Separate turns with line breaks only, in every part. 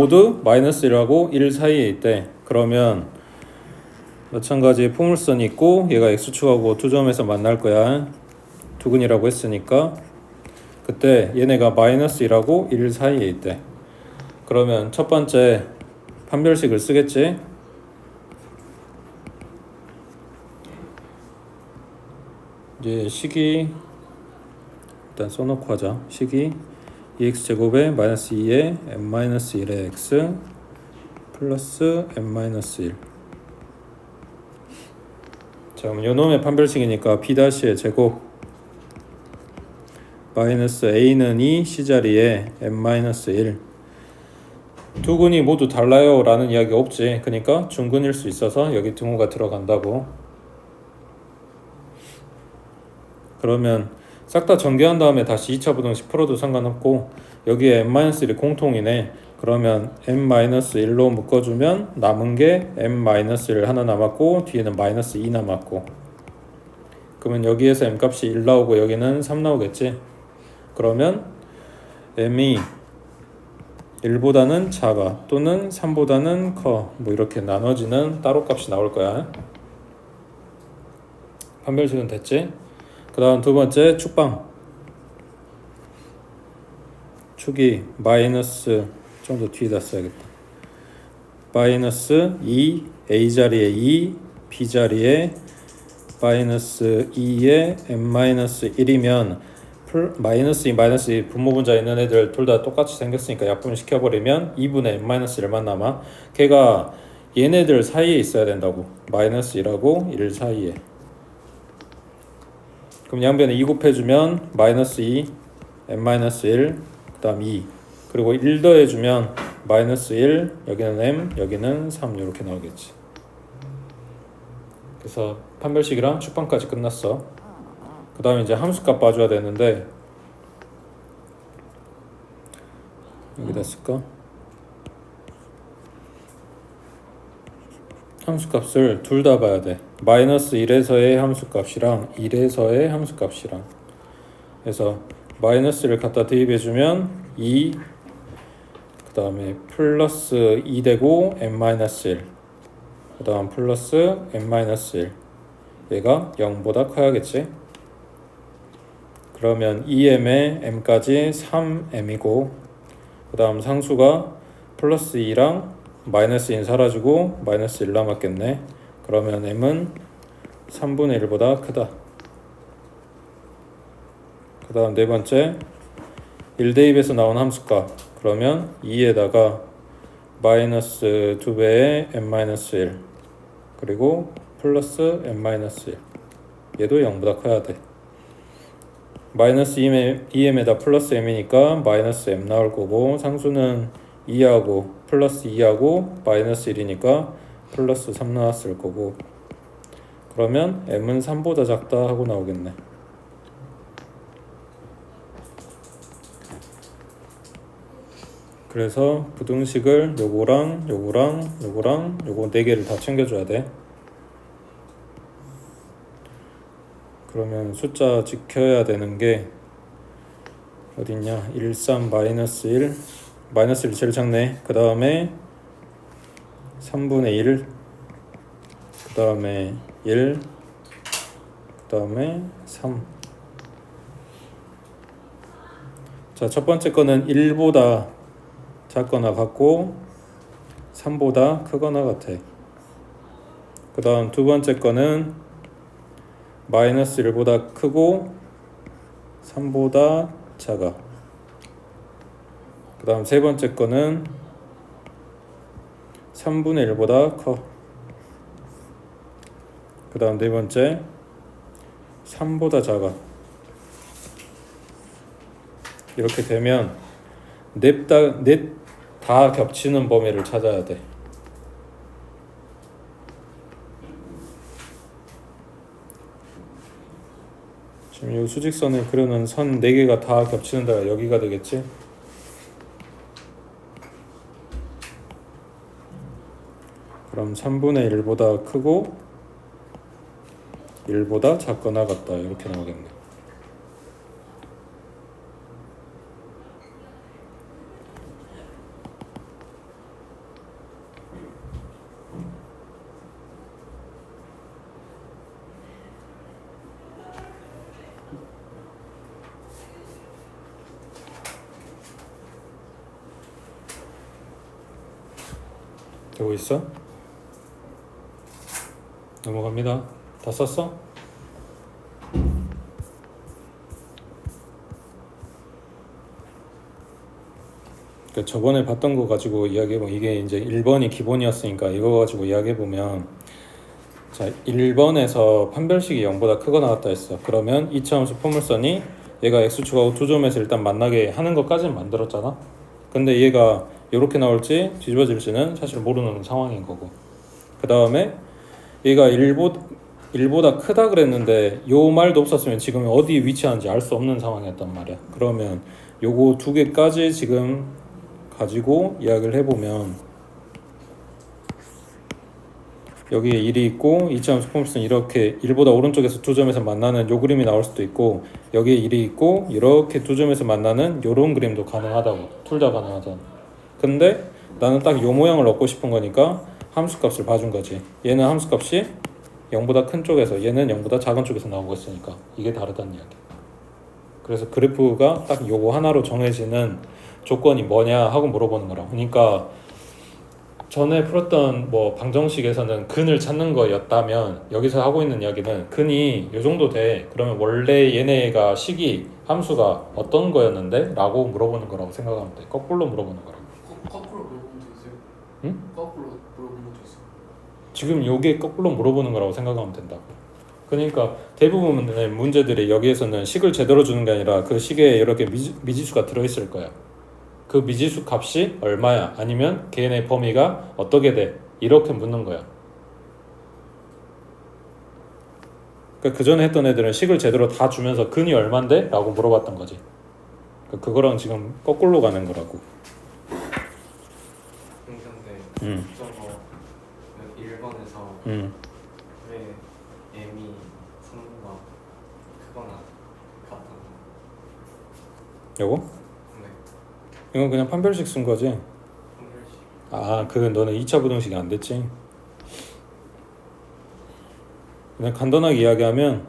모두 마이너스 1하고 1 사이에 있대. 그러면 마찬가지 포물선이 있고 얘가 x축하고 두 점에서 만날 거야. 두근이라고 했으니까 그때 얘네가 마이너스 1하고 1 사이에 있대. 그러면 첫 번째 판별식을 쓰겠지. 이제 식이 일단 써놓고 하자. 식이 2x 제곱에 마이너스 2에 m 마이너스 1의 x 플러스 m 마이너스 1. 자, 그럼 요놈의 판별식이니까 b 다시의 제곱 마이너스 a는 2 c 자리에 m 마이너스 1. 두 근이 모두 달라요 라는 이야기 없지. 그러니까 중근일 수 있어서 여기 등호가 들어간다고. 그러면 싹 다 전개한 다음에 다시 2차 부등식 풀어도 상관없고 여기에 m-1이 공통이네. 그러면 m-1로 묶어주면 남은 게 m-1 하나 남았고 뒤에는 마이너스 2 남았고 그러면 여기에서 m 값이 1 나오고 여기는 3 나오겠지. 그러면 m이 1보다는 작아 또는 3보다는 커 뭐 이렇게 나눠지는 따로 값이 나올 거야. 판별식은 됐지? 그 다음 두 번째 축방. 축이 마이너스 좀 더 뒤에다 써야겠다. 마이너스 2 a 자리에 2 b 자리에 마이너스 2에 m 마이너스 1이면 풀, 마이너스 2 마이너스 2 분모분자 있는 애들 둘 다 똑같이 생겼으니까 약분 시켜버리면 2분의 m 마이너스 1만 남아. 걔가 얘네들 사이에 있어야 된다고. 마이너스 1하고 1 사이에 그럼 양변에 2 곱해주면 마이너스 2, m 마이너스 1, 그 다음 2 그리고 1 더해주면 마이너스 1, 여기는 m, 여기는 3 이렇게 나오겠지 그래서 판별식이랑 축방까지 끝났어 그 다음에 이제 함수값 봐줘야 되는데 여기다 쓸까? 함수값을 둘 다 봐야 돼. 마이너스 1에서의 함수값이랑 1에서의 함수값이랑. 그래서 마이너스를 갖다 대입해주면 2, 그 다음에 플러스 2 되고 m 마이너스 1, 그 다음 플러스 m 마이너스 1. 얘가 0보다 커야겠지? 그러면 2m에 m까지 3m이고, 그 다음 상수가 플러스 2랑 마이너스 1 사라지고 마이너스 1 남았겠네. 그러면 m은 3분의 1보다 크다. 그 다음 네 번째 1 대입에서 나온 함수값 그러면 2에다가 마이너스 2배의 m 마이너스 1 그리고 플러스 m 마이너스 1 얘도 0보다 커야 돼. 마이너스 2m에다 플러스 m이니까 마이너스 m 나올 거고 상수는 2하고 플러스 2하고 마이너스 1이니까 플러스 3 나왔을 거고. 그러면 m은 3보다 작다 하고 나오겠네. 그래서 부등식을 요거랑 요거랑 요거랑 요거 네 개를 다 챙겨줘야 돼. 그러면 숫자 지켜야 되는 게 어딨냐? 1, 3, 마이너스 1 마이너스 1 제일 작네. 그 다음에 3분의 1. 그 다음에 1. 그 다음에 3. 자, 첫 번째 거는 1보다 작거나 같고 3보다 크거나 같아. 그 다음 두 번째 거는 마이너스 1보다 크고 3보다 작아. 그 다음 세 번째 거는 3분의 1보다 커. 그 다음 네 번째 3보다 작아. 이렇게 되면 넷다 넷다 겹치는 범위를 찾아야 돼. 지금 이 수직선을 그려놓은 선 4개가 다 겹치는 데가 여기가 되겠지? 그럼 3분의 1보다 크고 1보다 작거나 같다 이렇게 나오겠네요 있어? 넘어갑니다. 다 썼어? 그 저번에 봤던 거 가지고 이야기해보면 이게 이제 1번이 기본이었으니까 이거 가지고 이야기해보면 자 1번에서 판별식이 0보다 크거 나왔다 했어 그러면 이차함수 포물선이 얘가 x축하고 두 점에서 일단 만나게 하는 것까지는 만들었잖아 근데 얘가 이렇게 나올지 뒤집어질지는 사실 모르는 상황인 거고 그 다음에 얘가 1보, 1보다 크다 그랬는데 요 말도 없었으면 지금 어디 위치하는지 알 수 없는 상황이었단 말이야. 그러면 요거 두 개까지 지금 가지고 이야기를 해보면 여기에 1이 있고 2차 수평수는 이렇게 1보다 오른쪽에서 두 점에서 만나는 요 그림이 나올 수도 있고 여기에 1이 있고 이렇게 두 점에서 만나는 요런 그림도 가능하다고 둘 다 가능하잖아. 근데 나는 딱 요 모양을 얻고 싶은 거니까 함수값을 봐준 거지 얘는 함수값이 0보다 큰 쪽에서 얘는 0보다 작은 쪽에서 나오고 있으니까 이게 다르다는 이야기 그래서 그래프가 딱 요거 하나로 정해지는 조건이 뭐냐 하고 물어보는 거라. 그러니까 전에 풀었던 뭐 방정식에서는 근을 찾는 거였다면 여기서 하고 있는 이야기는 근이 요 정도 돼. 그러면 원래 얘네가 식이 함수가 어떤 거였는데? 라고 물어보는 거라고 생각하면 돼. 거꾸로 물어보는 거라고.
거, 거꾸로 물어본 적 있어요?
응?
거꾸로 물어본 적 있어요?
지금 요게 거꾸로 물어보는 거라고 생각하면 된다고. 그러니까 대부분의 문제들이 여기에서는 식을 제대로 주는 게 아니라 그 식에 이렇게 미지, 미지수가 들어있을 거야. 그 미지수 값이 얼마야? 아니면 걔네 범위가 어떻게 돼? 이렇게 묻는 거야. 그러니까 그 전에 했던 애들은 식을 제대로 다 주면서 근이 얼만데? 라고 물어봤던 거지. 그러니까 그거랑 지금 거꾸로 가는 거라고. 음,
1번에서
음.
왜 M이 3보다 크거나 같다고
요거?
네
이건 그냥 판별식 쓴 거지.
판별식
아, 그 너는 2차 부등식이 안 됐지. 그냥 간단하게 이야기하면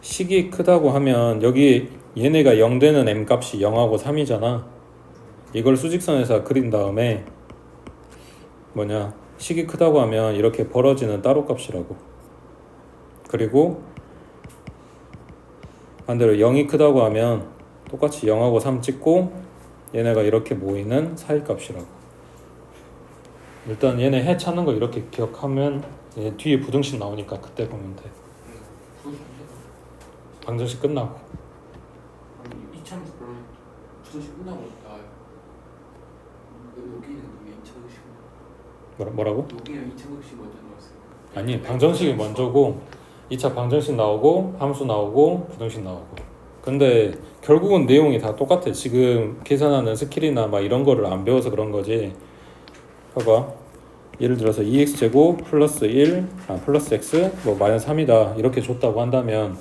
식이 크다고 하면 여기 얘네가 0 되는 m 값이 0하고 3이잖아. 이걸 수직선에서 그린 다음에 뭐냐 식이 크다고 하면 이렇게 벌어지는 따로 값이라고. 그리고 반대로 0이 크다고 하면 똑같이 0하고 3 찍고 얘네가 이렇게 모이는 사이 값이라고. 일단 얘네 해 찾는 거 이렇게 기억하면 얘 뒤에 부등식 나오니까 그때 보면 돼. 방정식 끝나고.
아니 이참에서 그럼 부서지 끝나고 나와요 여기는 왜 2차극식
뭐라, 뭐라고?
여기는 2차극식 먼저 나왔어요
아니 방정식이 먼저고 2차 방정식 나오고 함수 나오고 부등식 나오고. 근데 결국은 내용이 다 똑같아. 지금 계산하는 스킬이나 막 이런 거를 안 배워서 그런 거지. 봐봐. 예를 들어서 2x 제곱 플러스 1, 아 플러스 x 뭐 마이너스 3이다 이렇게 줬다고 한다면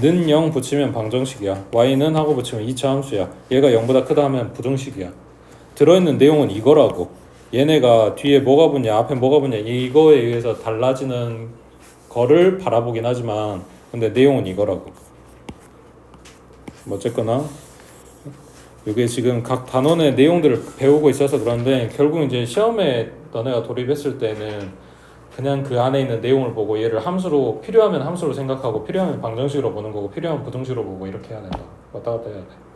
는 0 붙이면 방정식이야. y는 하고 붙이면 2차 함수야. 얘가 0보다 크다 하면 부등식이야. 들어있는 내용은 이거라고. 얘네가 뒤에 뭐가 붙냐, 앞에 뭐가 붙냐 이거에 의해서 달라지는 거를 바라보긴 하지만 근데 내용은 이거라고. 뭐 어쨌거나 이게 지금 각 단원의 내용들을 배우고 있어서 그런데 결국 이제 시험에 너네가 돌입했을 때는 그냥 그 안에 있는 내용을 보고 얘를 함수로 필요하면 함수로 생각하고 필요하면 방정식으로 보는 거고 필요하면 부등식으로 보고 이렇게 해야 된다. 왔다 갔다 해야 돼.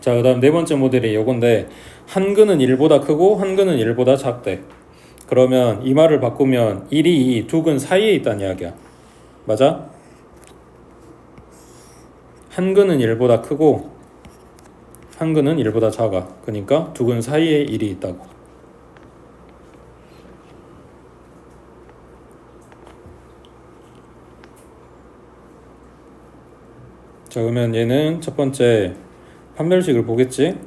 자, 그 다음 네 번째 모델이 요건데 한 근은 1보다 크고 한 근은 1보다 작대. 그러면 이 말을 바꾸면 1이 이 두 근 사이에 있다는 이야기야. 맞아? 한 근은 1보다 크고 한 근은 1보다 작아. 그러니까 두 근 사이에 1이 있다고. 자, 그러면 얘는 첫 번째 판별식을 보겠지?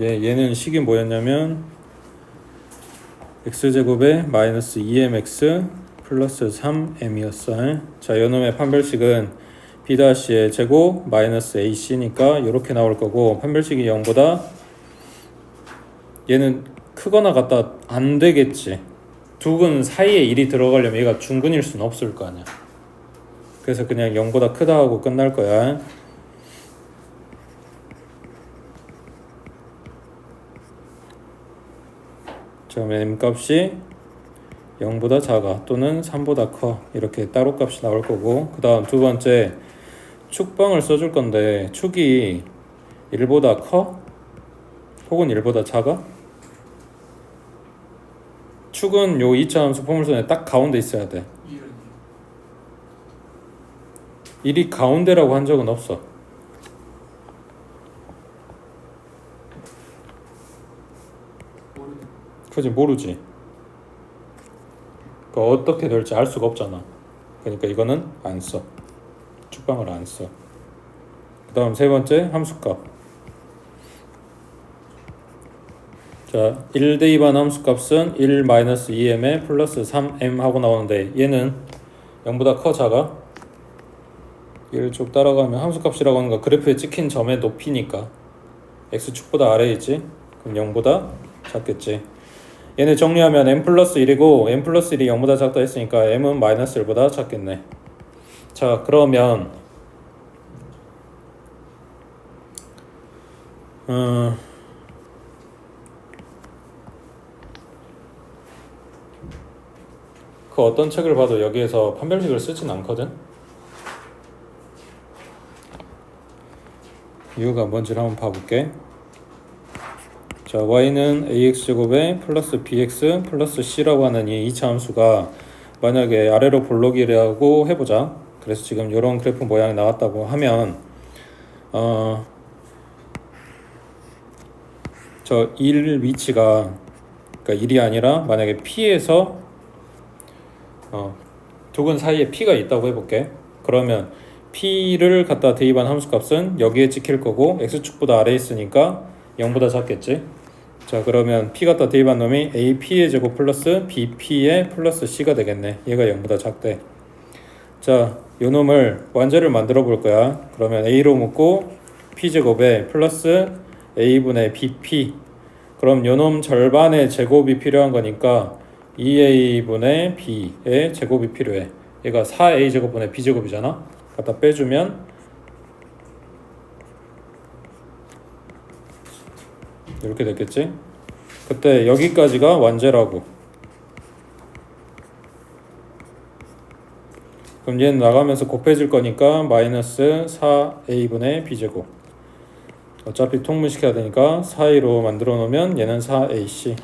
얘, 얘는 식이 뭐였냐면 x제곱에 마이너스 2mx 플러스 3m이었어. 자, 이놈의 판별식은 b-의 제곱 마이너스 ac니까 이렇게 나올 거고 판별식이 0보다 얘는 크거나 같다 안 되겠지. 두근 사이에 1이 들어가려면 얘가 중근일 수는 없을 거 아니야. 그래서 그냥 0보다 크다 하고 끝날 거야. 자, m 값이 0보다 작아 또는 3보다 커 이렇게 따로 값이 나올 거고 그 다음 두 번째 축방을 써줄 건데 축이 1보다 커? 혹은 1보다 작아? 축은 요 2차 함수 포물선에 딱 가운데 있어야 돼
이런
1이 가운데라고 한 적은 없어
모르는
그지 모르지. 그 어떻게 될지 알 수가 없잖아. 그러니까 이거는 안 써. 축방을 안 써. 그 다음 세 번째 함수값. 자 1대 2반 함수값은 1 마이너스 2m에 플러스 3m 하고 나오는데 얘는 0보다 커 작아? 얘를 쭉 따라가면 함수값이라고 하는 거 그래프에 찍힌 점의 높이니까 x축보다 아래에 있지? 그럼 0보다 작겠지 얘네 정리하면 m 플러스 1이고 m 플러스 1이 0보다 작다 했으니까 m은 마이너스 1보다 작겠네. 자 그러면 음, 그 어떤 책을 봐도 여기에서 판별식을 쓰진 않거든? 이유가 뭔지를 한번 봐볼게 자, y는 ax 제곱에 플러스 bx 플러스 c라고 하는 이 2차 함수가 만약에 아래로 볼록이라고 해보자. 그래서 지금 이런 그래프 모양이 나왔다고 하면 어, 저 1 위치가 그러니까 1이 아니라 만약에 p에서 어, 두근 사이에 p가 있다고 해볼게. 그러면 p를 갖다 대입한 함수값은 여기에 찍힐 거고 x축보다 아래에 있으니까 0보다 작겠지. 자 그러면 p 갖다 대입한 놈이 ap의 제곱 플러스 bp의 플러스 c가 되겠네. 얘가 0보다 작대. 자, 요 놈을 완제를 만들어 볼 거야. 그러면 a로 묶고 p 제곱에 플러스 a분의 bp. 그럼 요놈 절반의 제곱이 필요한 거니까 2a분의 b의 제곱이 필요해. 얘가 4a 제곱분의 b 제곱이잖아. 갖다 빼주면 이렇게 됐겠지? 그때 여기까지가 완제라고. 그럼 얘는 나가면서 곱해질 거니까 마이너스 4a분의 b제곱. 어차피 통분시켜야 되니까 4a로 만들어 놓으면 얘는 4ac.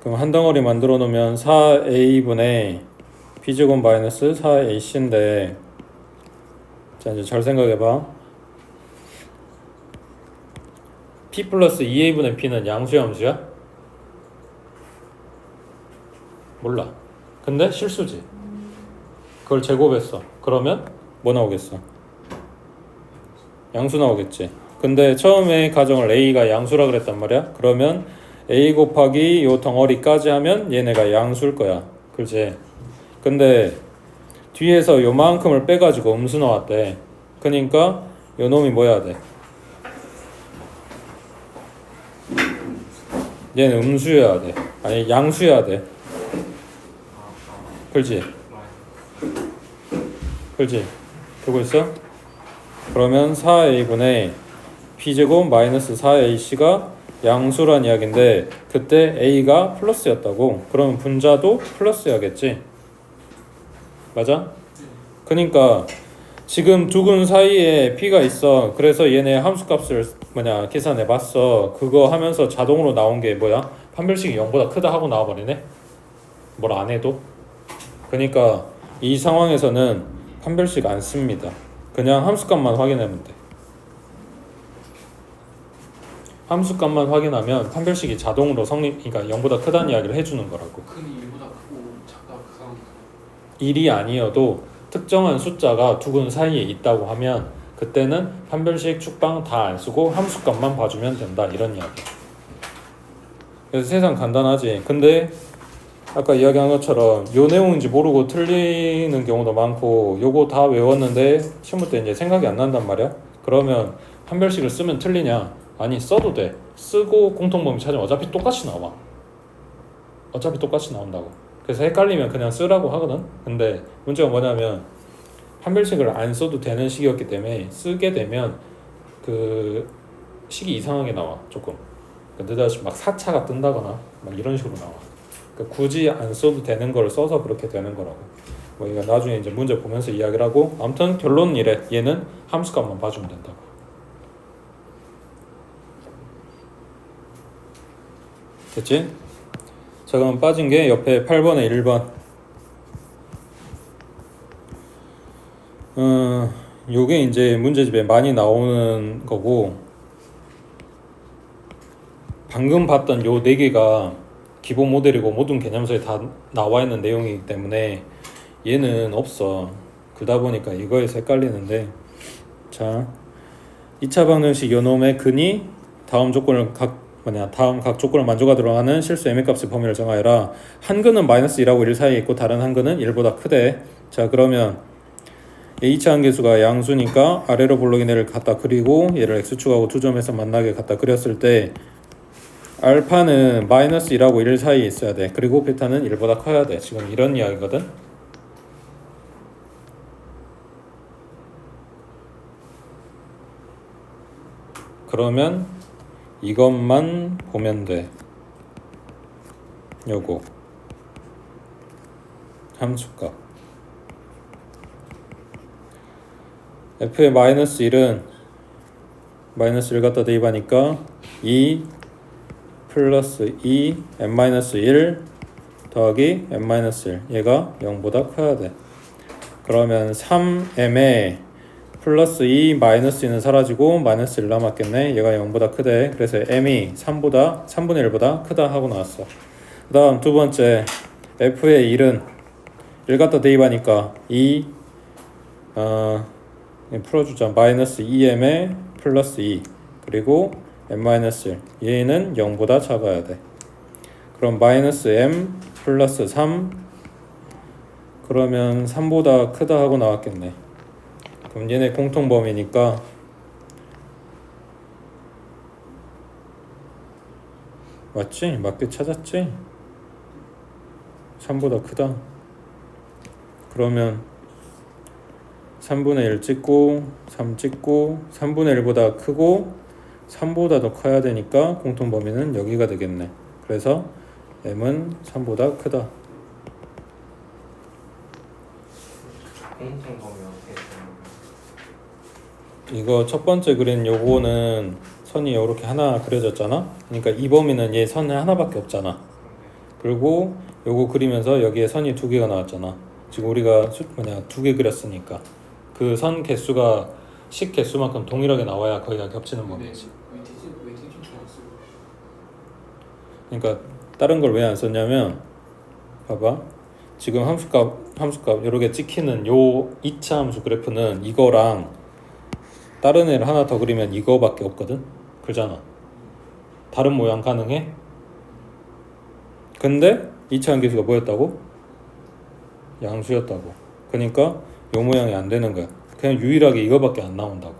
그럼 한 덩어리 만들어 놓으면 4a분의 b제곱 마이너스 4ac인데 자 이제 잘 생각해봐. P 플러스 2a분의 p는 양수야 함수야? 몰라. 근데 실수지. 그걸 제곱했어. 그러면 뭐 나오겠어? 양수 나오겠지. 근데 처음에 가정을 a가 양수라 그랬단 말이야? 그러면 a 곱하기 요 덩어리까지 하면 얘네가 양수일 거야. 그렇지? 근데 뒤에서 요만큼을 빼가지고 음수 나왔대. 그러니까 요 놈이 뭐야 돼? 얘는 음수여야 돼. 아니 양수여야 돼. 그렇지? 그렇지? 되고 있어? 그러면 4a분의 b제곱 마이너스 4ac가 양수란 이야기인데 그때 a가 플러스였다고. 그러면 분자도 플러스야겠지? 맞아? 그러니까 지금 두근 사이에 p가 있어. 그래서 얘네 함수값을 뭐냐 계산해 봤어. 그거 하면서 자동으로 나온 게 뭐야? 판별식이 0보다 크다 하고 나와 버리네. 뭘 안 해도. 그러니까 이 상황에서는 판별식 안 씁니다. 그냥 함수값만 확인하면 돼. 함수값만 확인하면 판별식이 자동으로 성립, 그러니까 0보다 크다는 이야기를 해주는 거라고.
큰 1보다 크고 작다 그 상황
1이 아니어도 특정한 숫자가 두근 사이에 있다고 하면 그때는 판별식 축방 다 안 쓰고 함수값만 봐주면 된다 이런 이야기. 그래서 세상 간단하지. 근데 아까 이야기한 것처럼 요 내용인지 모르고 틀리는 경우도 많고 요거 다 외웠는데 시험 때 이제 생각이 안 난단 말이야. 그러면 판별식을 쓰면 틀리냐? 아니 써도 돼. 쓰고 공통범위 찾으면 어차피 똑같이 나와. 어차피 똑같이 나온다고. 그래서 헷갈리면 그냥 쓰라고 하거든. 근데 문제가 뭐냐면 판별식을 안 써도 되는 식이었기 때문에 쓰게 되면 그 식이 이상하게 나와 조금. 느닷없이 막 사차가 뜬다거나 막 이런 식으로 나와. 그러니까 굳이 안 써도 되는 걸 써서 그렇게 되는 거라고. 뭐 이거 나중에 이제 문제 보면서 이야기를 하고 아무튼 결론은 이래. 얘는 함수값만 봐주면 된다고. 됐지? 자 그럼 빠진 게 옆에 8번에 1번 음, 요게 이제 문제집에 많이 나오는 거고 방금 봤던 요 네 개가 기본 모델이고 모든 개념서에 다 나와 있는 내용이기 때문에 얘는 없어. 그러다 보니까 이거에서 헷갈리는데 자 2차 방정식 요놈의 근이 다음 조건을 각 뭐냐 다음 각 조건을 만족하도록 하는 실수 m의 값의 범위를 정하여라. 한 근은 마이너스 1하고 1 사이에 있고 다른 한 근은 1보다 크대. 자 그러면 H차 한계수가 양수니까 아래로 볼록인 애를 갖다 그리고 얘를 x축하고 두 점에서 만나게 갖다 그렸을 때 알파는 마이너스 1하고 1 사이에 있어야 돼. 그리고 베타는 1보다 커야 돼. 지금 이런 이야기거든. 그러면 이것만 보면 돼. 요거. 함수값. F의 마이너스 1은 마이너스 1 갖다 대입하니까 2 플러스 2 n 마이너스 1 더하기 n 마이너스 1 얘가 0보다 커야 돼. 그러면 3m에 플러스 2 마이너스 2는 사라지고 마이너스 1 남았겠네. 얘가 0보다 크대. 그래서 m이 3보다 3분의 1보다 크다 하고 나왔어. 그 다음 두 번째 f의 1은 1 갖다 대입하니까 2 어, 풀어주자. 마이너스 2m에 플러스 2 그리고 m-1 얘는 0보다 작아야 돼. 그럼 마이너스 m 플러스 3 그러면 3보다 크다 하고 나왔겠네 그럼 얘네 공통 범위니까 맞지? 맞게 찾았지? 3보다 크다 그러면 3분의 1 찍고 3 찍고 3분의 1보다 크고 3보다 더 커야 되니까 공통 범위는 여기가 되겠네. 그래서 m은 3보다 크다.
공통 범위 어떻게?
이거 첫 번째 그린 요거는 선이 이렇게 하나 그려졌잖아. 그러니까 이 범위는 얘 선이 하나밖에 없잖아. 그리고 요거 그리면서 여기에 선이 두 개가 나왔잖아. 지금 우리가 수, 뭐냐 두 개 그렸으니까 그 선 개수가 식 개수만큼 동일하게 나와야 거기가 겹치는 범위지. 그러니까 다른 걸 왜 안 썼냐면 봐봐 지금 함수값 함수값 여러 개 찍히는 요 2차 함수 그래프는 이거랑 다른 애를 하나 더 그리면 이거밖에 없거든 그잖아 다른 모양 가능해? 근데 2차 한계수가 뭐였다고? 양수였다고 그러니까 요 모양이 안 되는 거야 그냥 유일하게 이거밖에 안 나온다고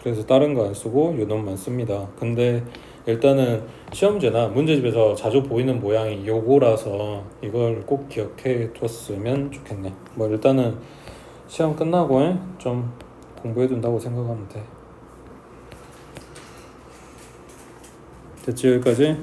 그래서 다른 거 안 쓰고 요 놈만 씁니다. 근데 일단은 시험제나 문제집에서 자주 보이는 모양이 요거라서 이걸 꼭 기억해 뒀으면 좋겠네. 뭐 일단은 시험 끝나고 좀 공부해 둔다고 생각하면 돼. 됐지 여기까지?